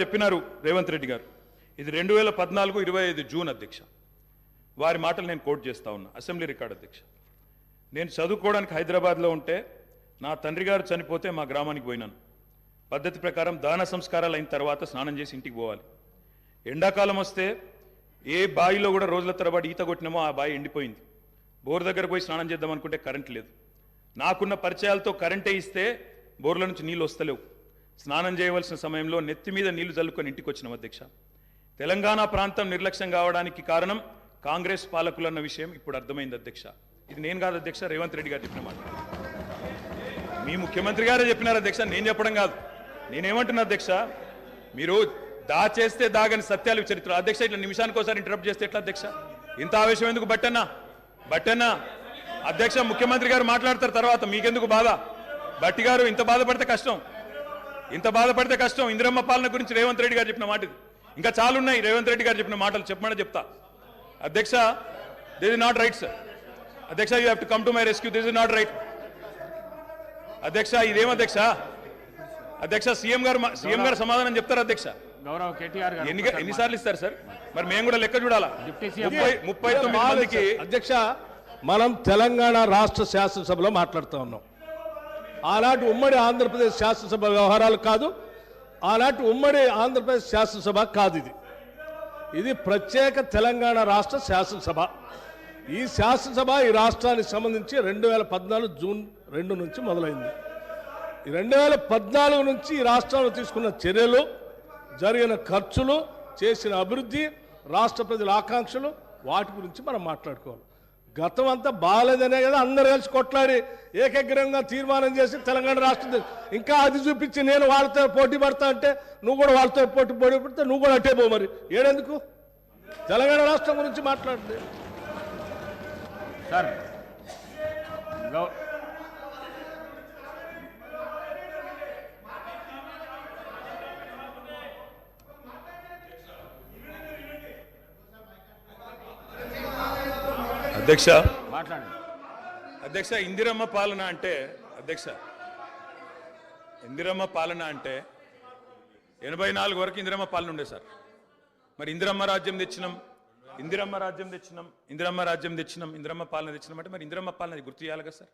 చెప్పినారు రేవంత్ రెడ్డి గారు. ఇది రెండు వేల పద్నాలుగు ఇరవై ఐదు జూన్ అధ్యక్ష. వారి మాటలు నేను కోట్ చేస్తా ఉన్నా. అసెంబ్లీ రికార్డ్ అధ్యక్ష. నేను చదువుకోవడానికి హైదరాబాద్లో ఉంటే నా తండ్రి గారు చనిపోతే మా గ్రామానికి పోయినాను. పద్ధతి ప్రకారం దాన సంస్కారాలు అయిన తర్వాత స్నానం చేసి ఇంటికి పోవాలి. ఎండాకాలం వస్తే ఏ బావిలో కూడా రోజుల తరబడి ఈత కొట్టినామో ఆ బావి ఎండిపోయింది. బోర్ దగ్గర పోయి స్నానం చేద్దాం అనుకుంటే కరెంట్ లేదు. నాకున్న పరిచయాలతో కరెంటే ఇస్తే బోర్ల నుంచి నీళ్ళు వస్తలేవు. స్నానం చేయవలసిన సమయంలో నెత్తి మీద నీళ్ళు చల్లుకొని ఇంటికి వచ్చిన అధ్యక్ష. తెలంగాణ ప్రాంతం నిర్లక్ష్యం కావడానికి కారణం కాంగ్రెస్ పాలకులన్న విషయం ఇప్పుడు అర్థమైంది అధ్యక్ష. ఇది నేను కాదు అధ్యక్ష రేవంత్ రెడ్డి గారు చెప్పిన మాట. మీ ముఖ్యమంత్రి గారే చెప్పినారు అధ్యక్ష నేను చెప్పడం కాదు. నేనేమంటున్నా అధ్యక్ష మీరు దాచేస్తే దాగని సత్యాలు చరిత్ర. అధ్యక్ష ఇట్లా నిమిషానికి ఒకసారి ఇంటరప్ట్ చేస్తే ఎట్లా అధ్యక్ష? ఇంత ఆవేశం ఎందుకు బట్టన్నా? బట్టన్నా? అధ్యక్ష ముఖ్యమంత్రి గారు మాట్లాడతారు తర్వాత మీకెందుకు బాధ? బట్టి గారు ఇంత బాధపడితే కష్టం. ఇంత బాధపడితే కష్టం. ఇందిరమ్మ పాలన గురించి రేవంత్ రెడ్డి గారు చెప్పిన మాట ఇది. ఇంకా చాలా ఉన్నాయి రేవంత్ రెడ్డి గారు చెప్పిన మాటలు చెప్పమని చెప్తా. అధ్యక్ష this is not right sir అధ్యక్ష you have to come to my rescue this is not right అధ్యక్ష ఇదేం అధ్యక్ష? అధ్యక్ష సీఎం గారు సీఎం గారు సమాధానం చెప్తారు అధ్యక్ష? గౌరవ్ కేటీఆర్ గారు ఎన్ని ఎన్నిసార్లు ఇస్తారు సార్ మరి మేము కూడా లెక్క చూడాలా? ముప్పై తొమ్మిది మందికి అధ్యక్ష మనం తెలంగాణ రాష్ట్ర శాసనసభలో మాట్లాడుతూ ఉన్నాం. ఆనాటి ఉమ్మడి ఆంధ్రప్రదేశ్ శాసనసభ వ్యవహారాలు కాదు ఆనాటి ఉమ్మడి ఆంధ్రప్రదేశ్ శాసనసభ కాదు ఇది. ఇది ప్రత్యేక తెలంగాణ రాష్ట్ర శాసనసభ. ఈ శాసనసభ ఈ రాష్ట్రానికి సంబంధించి రెండు వేల పద్నాలుగు జూన్ రెండు నుంచి మొదలైంది. ఈ రెండు వేల పద్నాలుగు నుంచి ఈ రాష్ట్రంలో తీసుకున్న చర్యలు జరిగిన ఖర్చులు చేసిన అభివృద్ధి రాష్ట్ర ప్రజల ఆకాంక్షలు వాటి గురించి మనం మాట్లాడుకోవాలి. గతం అంతా బాగాలేదనే కదా అందరు కలిసి కొట్లాడి ఏకగ్రంగా తీర్మానం చేసి తెలంగాణ రాష్ట్రం ఇంకా అది చూపించి నేను వాళ్ళతో పోటీ పడతా అంటే నువ్వు కూడా వాళ్ళతో పోటీ పోటీ పడితే నువ్వు కూడా అట్టే పో మరి. ఏడెందుకు? తెలంగాణ రాష్ట్రం గురించి మాట్లాడుతుంది సార్ అధ్యక్ష. మాట్లాడండి. అధ్యక్ష ఇందిరమ్మ పాలన అంటే అధ్యక్ష ఇందిరమ్మ పాలన అంటే ఎనభై నాలుగు వరకు ఇందిరమ్మ పాలన ఉండే సార్. మరి ఇందిరమ్మ రాజ్యం తెచ్చినాం ఇందిరమ్మ రాజ్యం తెచ్చినాం ఇందిరమ్మ రాజ్యం తెచ్చినాం ఇందిరమ్మ పాలన తెచ్చినాం అంటే మరి ఇందిరమ్మ పాలన గుర్తు చేయాలి కదా సార్.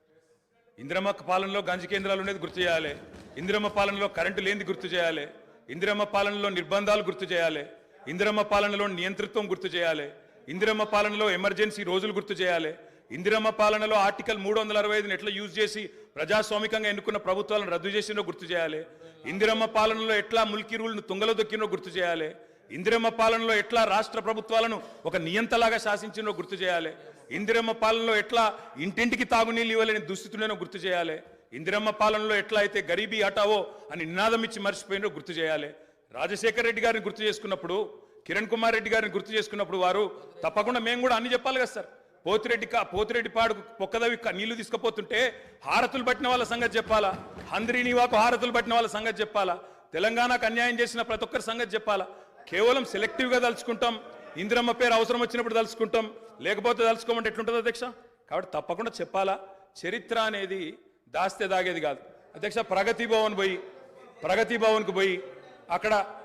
ఇందిరమ్మ పాలనలో గంజి కేంద్రాలు ఉండేది గుర్తు చేయాలి. ఇందిరమ్మ పాలనలో కరెంటు లేనిది గుర్తు చేయాలి. ఇందిరమ్మ పాలనలో నిర్బంధాలు గుర్తు చేయాలి. ఇందిరమ్మ పాలనలో నియంతృత్వం గుర్తు చేయాలి. ఇందిరమ్మ పాలనలో ఎమర్జెన్సీ రోజులు గుర్తు చేయాలి. ఇందిరమ్మ పాలనలో ఆర్టికల్ మూడు వందల అరవై ఐదుని ఎట్లా యూజ్ చేసి ప్రజాస్వామికంగా ఎన్నుకున్న ప్రభుత్వాలను రద్దు చేసినో గుర్తు చేయాలి. ఇందిరమ్మ పాలనలో ఎట్లా ముల్కీ రూల్ను తుంగలో దొక్కినో గుర్తు చేయాలి. ఇందిరమ్మ పాలనలో ఎట్లా రాష్ట్ర ప్రభుత్వాలను ఒక నియంతలాగా శాసించినో గుర్తు చేయాలి. ఇందిరమ్మ పాలనలో ఎట్లా ఇంటింటికి తాగునీళ్ళు ఇవ్వలేని దుస్థితులను గుర్తు చేయాలి. ఇందిరమ్మ పాలనలో ఎట్లా అయితే గరీబీ హటావో అని నినాదం ఇచ్చి మర్చిపోయినో గుర్తు చేయాలి. రాజశేఖర రెడ్డి గారిని గుర్తు చేసుకున్నప్పుడు కిరణ్ కుమార్ రెడ్డి గారిని గుర్తు చేసుకున్నప్పుడు వారు తప్పకుండా మేము కూడా అన్ని చెప్పాలి కదా సార్. పోతిరెడ్డి కా పోతిరెడ్డి పాడు పొక్కదవి నీళ్ళు తీసుకుపోతుంటే హారతులు పట్టిన వాళ్ళ సంగతి చెప్పాలా? హంద్రీ నీవాకు హారతులు పట్టిన వాళ్ళ సంగతి చెప్పాలా? తెలంగాణకు అన్యాయం చేసిన ప్రతి ఒక్కరి సంగతి చెప్పాలా? కేవలం సెలెక్టివ్గా తలుచుకుంటాం ఇందిరమ్మ పేరు అవసరం వచ్చినప్పుడు తలుచుకుంటాం లేకపోతే తలుచుకోమంటే ఎట్లుంటుంది అధ్యక్ష? కాబట్టి తప్పకుండా చెప్పాలా? చరిత్ర అనేది దాస్తే దాగేది కాదు. అధ్యక్ష ప్రగతి భవన్ పోయి ప్రగతి భవన్కు పోయి అక్కడ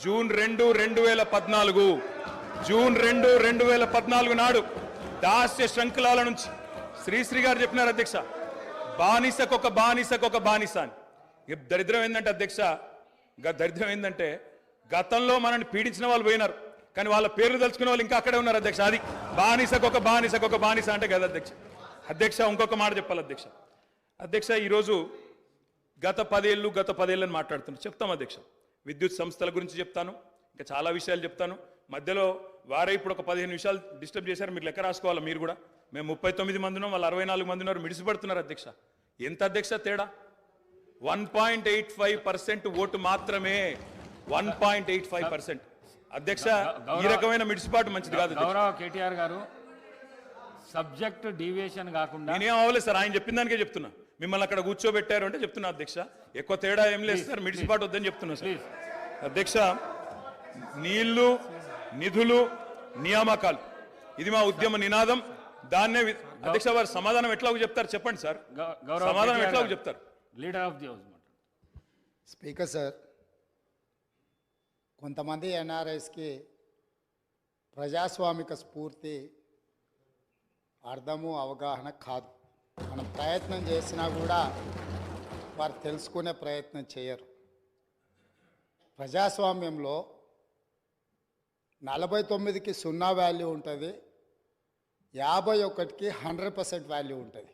జూన్ రెండు రెండు వేల పద్నాలుగు. జూన్ రెండు రెండు వేల పద్నాలుగు నాడు దాస్య శృంఖలాల నుంచి శ్రీశ్రీ గారు చెప్పినారు అధ్యక్ష. బానిసకొక బానిసకొక బానిస అని. దరిద్రం ఏంటంటే అధ్యక్ష గ- దరిద్రం ఏంటంటే గతంలో మనల్ని పీడించిన వాళ్ళు పోయినారు. కానీ వాళ్ళ పేర్లు తలుచుకునే వాళ్ళు ఇంకా అక్కడే ఉన్నారు అధ్యక్ష. అది బానిసకొక బానిసకొక బానిస అంటే కదా అధ్యక్ష. అధ్యక్ష ఇంకొక మాట చెప్పాలి అధ్యక్ష. అధ్యక్ష ఈరోజు గత పదేళ్ళు గత పదేళ్ళని మాట్లాడుతున్నారు. చెప్తాం అధ్యక్ష. విద్యుత్ సంస్థల గురించి చెప్తాను ఇంకా చాలా విషయాలు చెప్తాను. మధ్యలో వారే ఇప్పుడు ఒక పదిహేను విషయాలు డిస్టర్బ్ చేశారు మీరు లెక్క రాసుకోవాలి మీరు కూడా? మేము ముప్పై తొమ్మిది మంది ఉన్నాం వాళ్ళు అరవై నాలుగు మంది ఉన్నారు మిడిసిపడుతున్నారు అధ్యక్ష. ఎంత అధ్యక్ష తేడా? One point eight five percent vote మాత్రమే. One point eight five percent. అధ్యక్ష ఈ రకమైన మిడిసిపాటు మంచిది కాదు. గౌరవ కేటీఆర్ గారు సబ్జెక్ట్ డీవియేషన్ కాకుండా నేనేం అవ్వలేదు సార్ ఆయన చెప్పిన దానికే చెప్తున్నా. మిమ్మల్ని అక్కడ కూర్చోబెట్టారు అంటే చెప్తున్నా అధ్యక్ష. ఎక్కువ తేడా ఏం లేదు సార్ మిడిసిపాటు వద్దని చెప్తున్నా సార్. అధ్యక్ష నీళ్ళు నిధులు నియామకాలు. ఇది మా ఉద్యమ నినాదం. దాన్నే అధ్యక్ష వారు సమాధానం ఎట్లా చెప్తారు చెప్పండి సార్. సమాధానం ఎట్లా చెప్తారు. లీడర్ ఆఫ్ ది హౌస్ మాట స్పీకర్ సార్ కొంతమంది ఎన్ఆర్ఐస్కి ప్రజాస్వామిక స్ఫూర్తి అర్థము అవగాహన కాదు. మనం ప్రయత్నం చేసినా కూడా వారు తెలుసుకునే ప్రయత్నం చేయరు. ప్రజాస్వామ్యంలో నలభై తొమ్మిదికి సున్నా వాల్యూ ఉంటుంది యాభై ఒకటికి హండ్రెడ్ పర్సెంట్ వాల్యూ ఉంటుంది.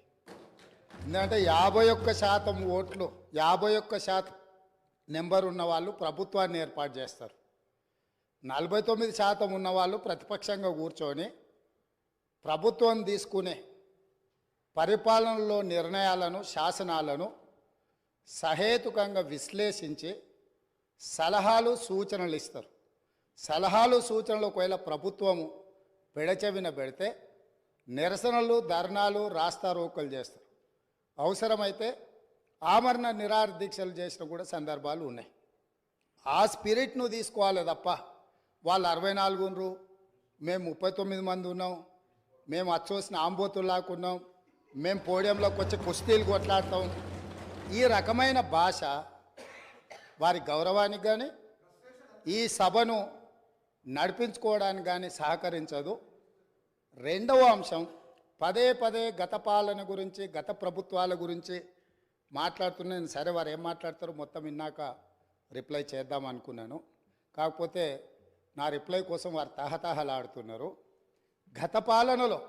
ఎందుకంటే యాభై ఒక్క శాతం ఓట్లు యాభై ఒక్క శాతం నెంబర్ ఉన్న వాళ్ళు ప్రభుత్వాన్ని ఏర్పాటు చేస్తారు. నలభై తొమ్మిది శాతం ఉన్నవాళ్ళు ప్రతిపక్షంగా కూర్చొని ప్రభుత్వం తీసుకునే పరిపాలనలో నిర్ణయాలను శాసనాలను సహేతుకంగా విశ్లేషించి సలహాలు సూచనలు ఇస్తారు. సలహాలు సూచనలు ఒకవేళ ప్రభుత్వము పెడచెవిన పెడితే నిరసనలు ధర్నాలు రాస్తారోకలు చేస్తారు. అవసరమైతే ఆమరణ నిరాహార దీక్షలు చేసిన కూడా సందర్భాలు ఉన్నాయి. ఆ స్పిరిట్ను తీసుకోవాలి తప్ప వాళ్ళు అరవై నాలుగు మేము ముప్పై తొమ్మిది మంది ఉన్నాం మేము అచ్చోసిన ఆంబోతుల్లాకున్నాం మేము పోడియంలోకి వచ్చి కుస్తీలు కొట్లాడతాం. ఈ రకమైన భాష వారి గౌరవానికి కానీ ఈ సభను నడిపించుకోవడానికి కానీ సహకరించదు. రెండవ అంశం పదే పదే గత పాలన గురించి గత ప్రభుత్వాల గురించి మాట్లాడుతున్నాను సరే వారు ఏం మాట్లాడతారో మొత్తం విన్నాక రిప్లై చేద్దాం అనుకున్నాను. కాకపోతే నా రిప్లై కోసం వారు తహతహలాడుతున్నారు. గత పాలనలో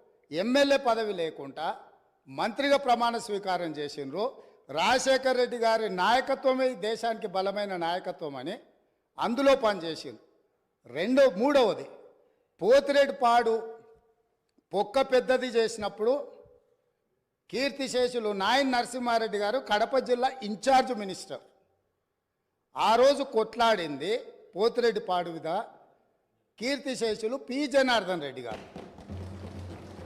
ఎమ్మెల్యే పదవి లేకుండా మంత్రిగా ప్రమాణ స్వీకారం చేసిండ్రు. రాజశేఖర్ రెడ్డి గారి నాయకత్వమే దేశానికి బలమైన నాయకత్వం అని అందులో పనిచేసింది రెండో మూడవది పోతిరెడ్డి పాడు పొక్క పెద్దది చేసినప్పుడు కీర్తిశేషులు నాయన్ నరసింహారెడ్డి గారు కడప జిల్లా ఇన్ఛార్జ్ మినిస్టర్. ఆ రోజు కొట్లాడింది పోతిరెడ్డి పాడు మీద కీర్తిశేషులు పి జనార్దన్ రెడ్డి గారు.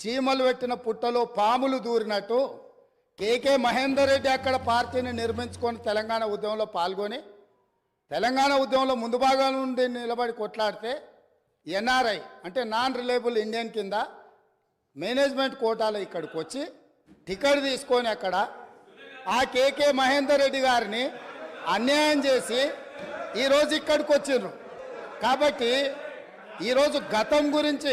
చీమలు పెట్టిన పుట్టలో పాములు దూరినట్టు కేకే మహేందర్ రెడ్డి అక్కడ పార్టీని నిర్మించుకొని తెలంగాణ ఉద్యమంలో పాల్గొని తెలంగాణ ఉద్యమంలో ముందు భాగం నుండి నిలబడి కొట్లాడితే ఎన్ఆర్ఐ అంటే నాన్ రిలయబుల్ ఇండియన్ కింద మేనేజ్మెంట్ కోటాలో ఇక్కడికి వచ్చి టికెట్ తీసుకొని అక్కడ ఆ కేకే మహేందర్ రెడ్డి గారిని అన్యాయం చేసి ఈరోజు ఇక్కడికి వచ్చిండ్రు. కాబట్టి ఈరోజు గతం గురించి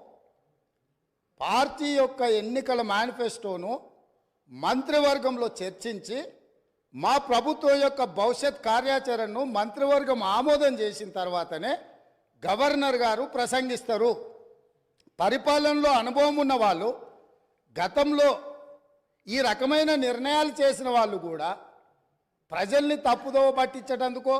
పార్టీ యొక్క ఎన్నికల మేనిఫెస్టోను మంత్రివర్గంలో చర్చించి మా ప్రభుత్వం యొక్క భవిష్యత్ కార్యాచరణను మంత్రివర్గం ఆమోదం చేసిన తర్వాతనే గవర్నర్ గారు ప్రసంగిస్తారు. పరిపాలనలో అనుభవం ఉన్న వాళ్ళు గతంలో ఈ రకమైన నిర్ణయాలు చేసిన వాళ్ళు కూడా ప్రజల్ని తప్పుదోవ పట్టించటందుకో